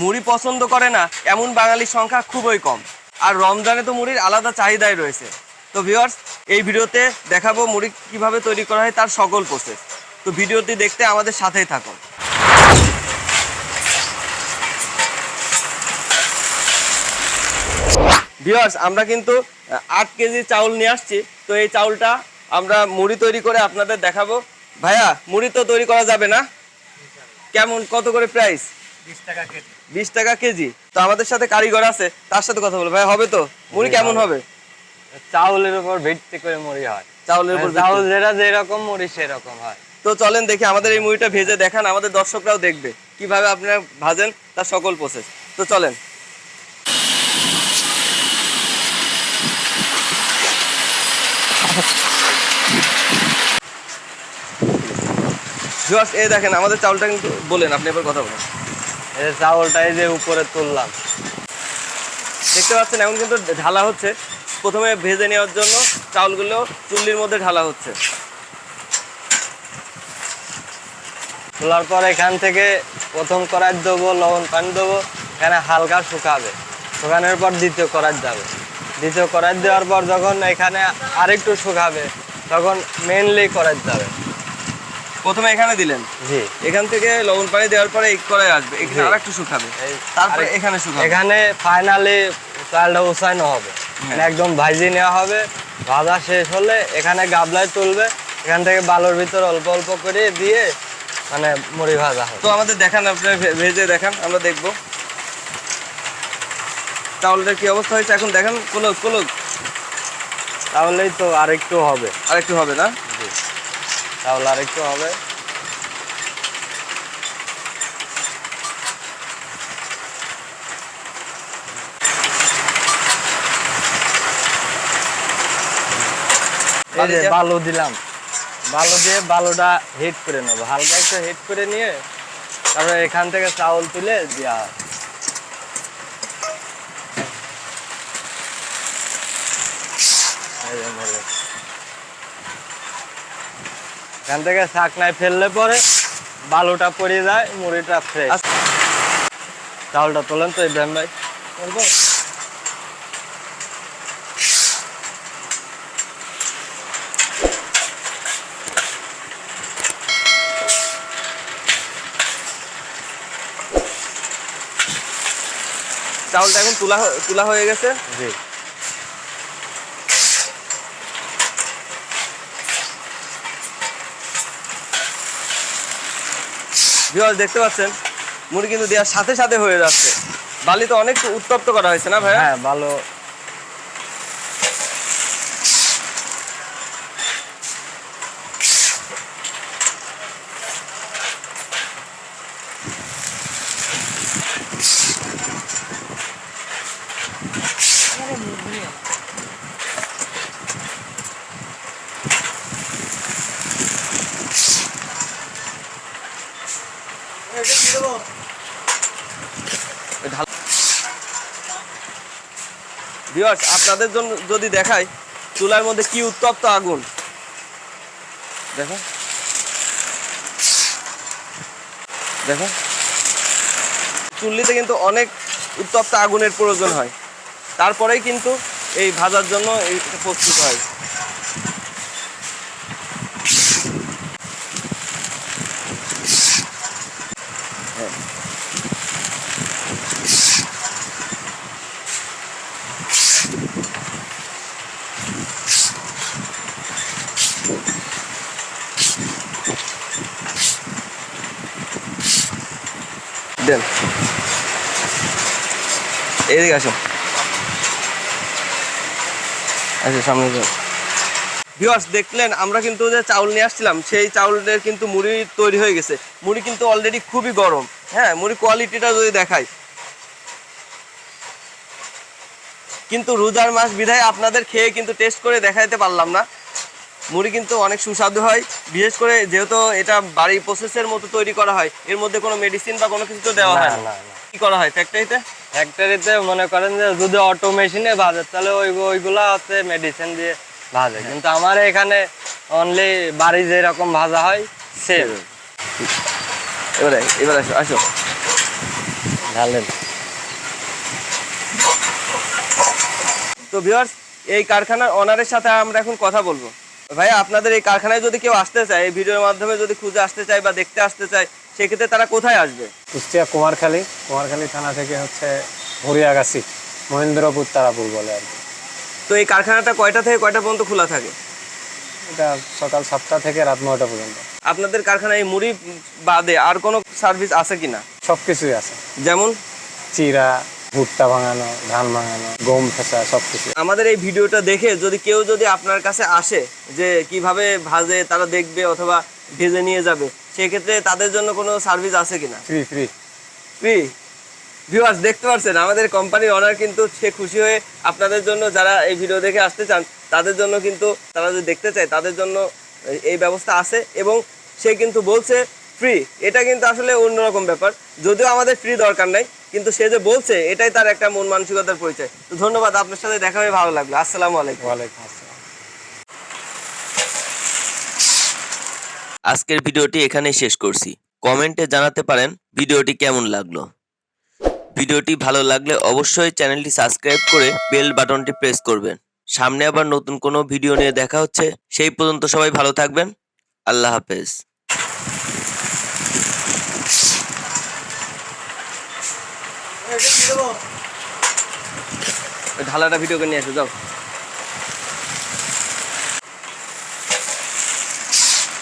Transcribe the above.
মুড়ি পছন্দ করে না, এমন বাঙালির সংখ্যা খুবই কম। আর রমজানে তো মুড়ির আলাদা চাহিদাই রয়েছে। তো ভিউয়ার্স এই ভিডিওতে দেখাবো মুড়ি কীভাবে তৈরি করা হয়, তার সকল প্রসেস তো ভিডিওটি দেখতে আমাদের সাথেই থাকুন। ভিউয়ার্স আমরা কিন্তু আট কেজি চাউল নিয়ে আসছি। তো এই চাউলটা আমরা মুড়ি তৈরি করে আপনাদের দেখাবো। ভাইয়া, মুড়ি তো তৈরি করা যাবে না? কেমন, কত করে প্রাইস বিশ টাকা কেজি। তো আমাদের সাথে কারিগর আছে তার সাথে কথা বলব। ভাই হবে তো? মুড়ি কেমন হবে? চাউলের উপর ভিত্তি করে মুড়ি হয়। চাউলের উপর চাউল যেটা যেরকম মুড়ি সেরকম হয়। তো চলেন দেখি আমাদের এই মুড়িটা ভেজে দেখান আমাদের দর্শকরাও দেখবে কীভাবে আপনারা ভাজেন তার সকল প্রসেস তো চলেন। ভিউয়ার্স, এই দেখেন আমাদের চাউলটা কিন্তু বলেন আপনি এবার কথা বলেন। চাউলটা এই যে উপরে তুললাম। দেখতে পাচ্ছেন, এখন কিন্তু ঢালা হচ্ছে। প্রথমে ভেজে নেওয়ার জন্য চাউলগুলো চুল্লির মধ্যে ঢালা হচ্ছে। তোলার পর এখান থেকে প্রথম করার দেবো, লবণ পানি দেবো, এখানে হালকা শুকাবে। শুকানোর পর দ্বিতীয় করার যাবে দ্বিতীয় করার দেওয়ার পর যখন এখানে আরেকটু শুকাবে, তখন মেনলি করার যাবে প্রথমে এখানে দিলেন। জি। এখান থেকে লবণ পানি দেওয়ার পরে এক কড়াই আসবে। এখানে জি। আরেকটু শুকাবে। তারপরে এখানে শুকাবে। এখানে ফাইনালি চালটা উসানো হবে। মানে একদম ভাজি নেওয়া হবে। ভাজা শেষ হলে এখানে গাবলায় তুলবে। এখান থেকে বালুর ভিতর অল্প অল্প করে দিয়ে মানে মুড়ি ভাজা হবে। তো আমাদের দেখান আপনার ভে- ভেজে দেখান আমরা দেখব। চাউলটার কি অবস্থা হয়েছে? এখন দেখেন কুলক কুলক তাহলেই তো আরেকটু হবে। আরেকটু হবে না? জি। তাহলে আরেকটু হবে। বালু দিলাম। বালু দিয়ে বালুটা হিট করে নেব। হালকা একটু হিট করে নিয়ে তারপরে এখান থেকে চাউল তুলে দেওয়া হয়। এখান থেকে শাকনায় ফেললে পরে বালুটা পড়ে যায় মুড়িটা ফ্রেশ। আচ্ছা। চাউলটা তোলেন তো ইব্রাহিম ভাই। চাউলটা এখন তুলা তুলা হয়ে গেছে? জি। ভিউয়ার্স দেখতে পাচ্ছেন? মুড়ি কিন্তু দেওয়ার সাথে সাথে হয়ে যাচ্ছে। বালি তো অনেক উত্তপ্ত করা হয়েছে না ভাই হ্যাঁ ভালো ভিউয়ার্স আপনাদের জন্য যদি দেখাই, চুলার মধ্যে কি উত্তপ্ত আগুন? দেখো। দেখো। চুল্লিতে কিন্তু অনেক উত্তপ্ত আগুনের প্রয়োজন হয়। তারপরেই কিন্তু এই ভাজার জন্য এই প্রস্তুত হ্যাঁ। দেন এদিকে আসো আচ্ছা সামনে যাও ভিউয়ার্স দেখলেন, আমরা কিন্তু যে চাউল নিয়ে আসছিলাম, সেই চাউলের কিন্তু মুড়ি তৈরি হয়ে গেছে। মুড়ি কিন্তু অলরেডি খুবই গরম। হ্যাঁ মুড়ি কোয়ালিটিটা যদি দেখাই। কিন্তু রোজার মাস বিধায় আপনাদের খেয়ে কিন্তু টেস্ট করে দেখাইতে পারলাম না। মুড়ি কিন্তু অনেক সুস্বাদু হয়। বিশেষ করে যেহেতু এটা বাড়ি প্রসেসের মতো তৈরি করা হয় এর মধ্যে কোনো মেডিসিন বা কোনো কিছু তো দেওয়া হয় না। কি করা হয় ফ্যাক্টরিতে ফ্যাক্টরিতে মনে করেন যে যদি অটো মেশিনে ভাজে তাহলে ওই ওইগুলা হচ্ছে মেডিসিন দিয়ে ভাজে। কিন্তু আমার এখানে অনলি বাড়ি যেরকম ভাজা হয় সেম এবারে এবার আসো আসো। ঢালেন। তো ভিউয়ার্স এই কারখানার ওনারের সাথে আমরা এখন কথা বলব। ভাইয়া আপনাদের এই কারখানায় যদি কেউ আসতে চায় এই ভিডিওর মাধ্যমে যদি খুঁজে আসতে চায় বা দেখতে আসতে চায় সেক্ষেত্রে তারা কোথায় আসবে? কুষ্টিয়া কুমারখালী কুমারখালী থানা থেকে হচ্ছে হরিয়াগাছি মহেন্দ্রপুর তারাপুর বলে আর কি। তো এই কারখানাটা কয়টা থেকে কয়টা পর্যন্ত খোলা থাকে? এটা সকাল সাতটা থেকে রাত নয়টা পর্যন্ত। আপনাদের কারখানায় এই মুড়ি বাদে আর কোনো সার্ভিস আছে কিনা? সব কিছুই আছে। যেমন? চিরা ভুট্টা ভাঙানো ধান ভাঙানো গম ফেসা সব কিছু আমাদের এই ভিডিওটা দেখে যদি কেউ যদি আপনার কাছে আসে যে কীভাবে ভাজে তারা দেখবে অথবা ভেজে নিয়ে যাবে সেক্ষেত্রে তাদের জন্য কোনো সার্ভিস আছে কিনা? ফ্রি ফ্রি ফ্রি ভিউয়ার্স দেখতে পাচ্ছেন আমাদের কোম্পানির অনার কিন্তু সে খুশি হয়ে আপনাদের জন্য যারা এই ভিডিও দেখে আসতে চান তাদের জন্য কিন্তু তারা যদি দেখতে চায় তাদের জন্য এই ব্যবস্থা আছে এবং সে কিন্তু বলছে ফ্রি এটা কিন্তু আসলে অন্যরকম ব্যাপার। যদিও আমাদের ফ্রি দরকার নাই কিন্তু সে যে বলছে এটাই তার একটা মন মানসিকতার পরিচয়। তো ধন্যবাদ আপনার সাথে দেখা হয়ে ভালো লাগল। আসসালামু আলাইকুম। ওয়ালাইকুম আসসালাম। আজকের ভিডিওটি এখানেই শেষ করছি। কমেন্টে জানাতে পারেন ভিডিওটি কেমন লাগল। ভিডিওটি ভালো লাগলে অবশ্যই চ্যানেলটি সাবস্ক্রাইব করে বেল বাটনটি প্রেস করবেন। সামনে আবার নতুন কোনো ভিডিও নিয়ে দেখা হচ্ছে সেই পর্যন্ত সবাই ভালো থাকবেন। আল্লাহ হাফেজ। ঢালাটা ভিডিও করে নিয়ে আসো যাও।